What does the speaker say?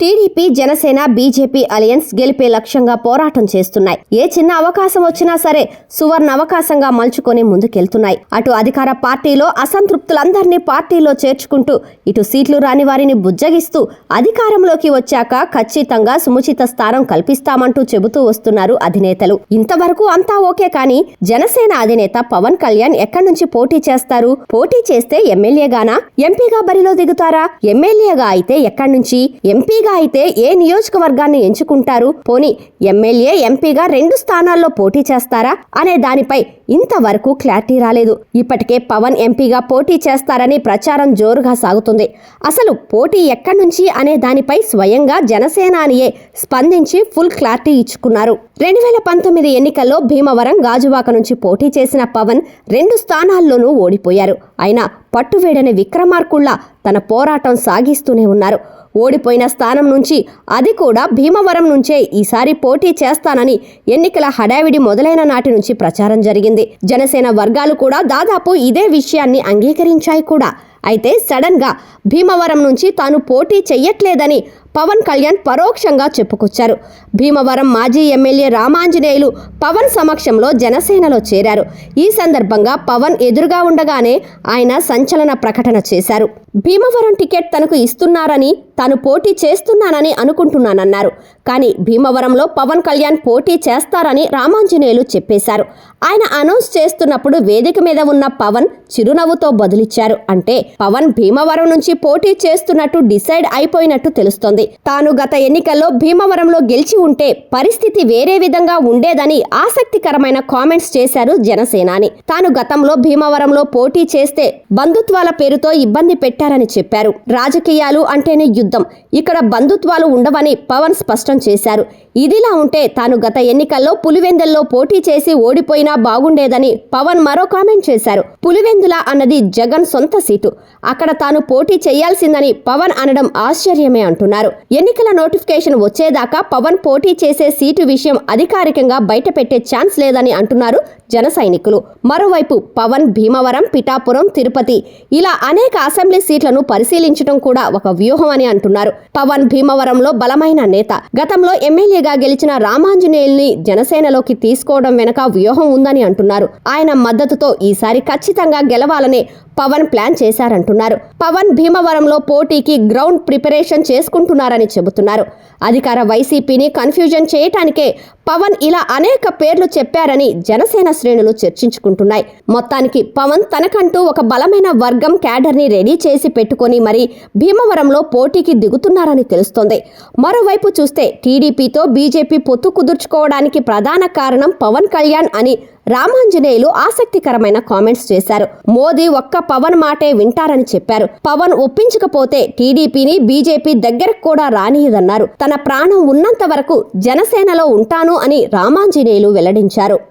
TDP Janasena BJP alliance గెలిపే లక్ష్యంగా పోరాటం చేస్తున్నాయి. ఏ చిన్న అవకాశం వచ్చినా సరే సువర్ణ అవకాశంగా మలుచుకొని ముందుకెళ్తున్నాయి. అటు అధికార పార్టీలో అసంతృప్తులందరినీ పార్టీలో చేర్చుకుంటూ ఇటు సీట్లు రాని వారిని బుజ్జగిస్తూ అధికారంలోకి వచ్చాక ఖచ్చితంగా సుముచిత స్థానం కల్పిస్తామంటూ చెబుతూ వస్తున్నారు అధినేతలు. ఇంతవరకు అంతా ఓకే కానీ జనసేన అధినేత పవన్ కళ్యాణ్ ఎక్కడి నుంచి పోటీ చేస్తారు? పోటీ చేస్తే ఎమ్మెల్యేగానా? ఎంపీగా బరిలో దిగుతారా? ఎమ్మెల్యేగా అయితే ఎక్కడి నుంచి? ఎంపీగా అయితే ఏ నియోజకవర్గాన్ని ఎంచుకుంటారు? పోని ఎమ్మెల్యే ఎంపీగా రెండు స్థానాల్లో పోటీ చేస్తారా? అనే దానిపై ఇంతవరకు క్లారిటీ రాలేదు. ఇప్పటికే పవన్ ఎంపీగా పోటీ చేస్తారని ప్రచారం జోరుగా సాగుతుంది. అసలు పోటీ ఎక్కడి నుంచి అనే దానిపై స్వయంగా జనసేనానియే స్పందించి ఫుల్ క్లారిటీ ఇచ్చుకున్నారు. రెండు వేల పంతొమ్మిది ఎన్నికల్లో భీమవరం గాజువాక నుంచి పోటీ చేసిన పవన్ రెండు స్థానాల్లోనూ ఓడిపోయారు. అయినా పట్టువేడని విక్రమార్కుళ్ళ తన పోరాటం సాగిస్తూనే ఉన్నారు. ఓడిపోయిన స్థానం నుంచి అది కూడా భీమవరం నుంచే ఈసారి పోటీ చేస్తానని ఎన్నికల హడావిడి మొదలైన నాటి నుంచి ప్రచారం జరిగింది. జనసేన వర్గాలు కూడా దాదాపు ఇదే విషయాన్ని అంగీకరించాయి కూడా. అయితే సడన్గా భీమవరం నుంచి తాను పోటీ చెయ్యట్లేదని పవన్ కళ్యాణ్ పరోక్షంగా చెప్పుకొచ్చారు. భీమవరం మాజీ ఎమ్మెల్యే రామాంజనేయులు పవన్ సమక్షంలో జనసేనలో చేరారు. ఈ సందర్భంగా పవన్ ఎదురుగా ఉండగానే ఆయన సంచలన ప్రకటన చేశారు. భీమవరం టికెట్ తనకు ఇస్తున్నారని తాను పోటీ చేస్తున్నానని అనుకుంటున్నానన్నారు. కానీ భీమవరంలో పవన్ కళ్యాణ్ పోటీ చేస్తారని రామాంజనేయులు చెప్పేశారు. ఆయన అనౌన్స్ చేస్తున్నప్పుడు వేదిక మీద ఉన్న పవన్ చిరునవ్వుతో బదులిచ్చారు. అంటే పవన్ భీమవరం నుంచి పోటీ చేస్తున్నట్టు డిసైడ్ అయిపోయినట్టు తెలుస్తోంది. తాను గత ఎన్నికల్లో భీమవరంలో గెలిచి ఉంటే పరిస్థితి వేరే విధంగా ఉండేదని ఆసక్తికరమైన కామెంట్స్ చేశారు జనసేనాని. తాను గతంలో భీమవరంలో పోటీ చేస్తే బంధుత్వాల పేరుతో ఇబ్బంది పెట్టారని చెప్పారు. రాజకీయాలు అంటేనే యుద్ధం. ఇక్కడ బంధుత్వాలు ఉండవని పవన్ స్పష్టం చేశారు. ఇదిలా ఉంటే తాను గత ఎన్నికల్లో పులివెందల్లో పోటీ చేసి ఓడిపోయినా బాగుండేదని పవన్ మరో కామెంట్ చేశారు. పులివెందుల అన్నది జగన్ సొంత సీటు. అక్కడ తాను పోటీ చేయాల్సిందని పవన్ అనడం ఆశ్చర్యమే అంటున్నారు. ఎన్నికల నోటిఫికేషన్ వచ్చేదాకా పవన్ పోటీ చేసే సీటు విషయం అధికారికంగా బయటపెట్టే ఛాన్స్ లేదని అంటున్నారు జన సైనికులు. మరోవైపు పవన్ భీమవరం పిఠాపురం తిరుపతి ఇలా అనేక అసెంబ్లీ సీట్లను పరిశీలించడం కూడా ఒక వ్యూహం అని అంటున్నారు. పవన్ భీమవరంలో బలమైన నేత గతంలో ఎమ్మెల్యేగా గెలిచిన రామాంజనేయుల్ని జనసేనలోకి తీసుకోవడం వెనక వ్యూహం ఉందని అంటున్నారు. ఆయన మద్దతుతో ఈసారి ఖచ్చితంగా గెలవాలనే పవన్ ప్లాన్ చేశారంటున్నారు. పవన్ భీమవరంలో పోటీకి గ్రౌండ్ ప్రిపరేషన్ చేసుకుంటున్నారని చెబుతున్నారు. అధికార వైసీపీని కన్ఫ్యూజన్ చేయటానికే పవన్ ఇలా అనేక పేర్లు చెప్పారని జనసేన శ్రేణులు చర్చించుకుంటున్నాయి. మొత్తానికి పవన్ తనకంటూ ఒక బలమైన వర్గం క్యాడర్ని రెడీ చేసి పెట్టుకొని మరి భీమవరంలో పోటీకి దిగుతున్నారని తెలుస్తోంది. మరోవైపు చూస్తే టీడీపీతో బీజేపీ పొత్తు కుదుర్చుకోవడానికి ప్రధాన కారణం పవన్ కళ్యాణ్ అని రామాంజనేయులు ఆసక్తికరమైన కామెంట్స్ చేశారు. మోదీ ఒక్క పవన్ మాటే వింటారని చెప్పారు. పవన్ ఒప్పించకపోతే టీడీపీని బీజేపీ దగ్గరకు కూడా రానియదన్నారు. తన ప్రాణం ఉన్నంత వరకు జనసేనలో ఉంటాను అని రామాంజనేయులు వెల్లడించారు.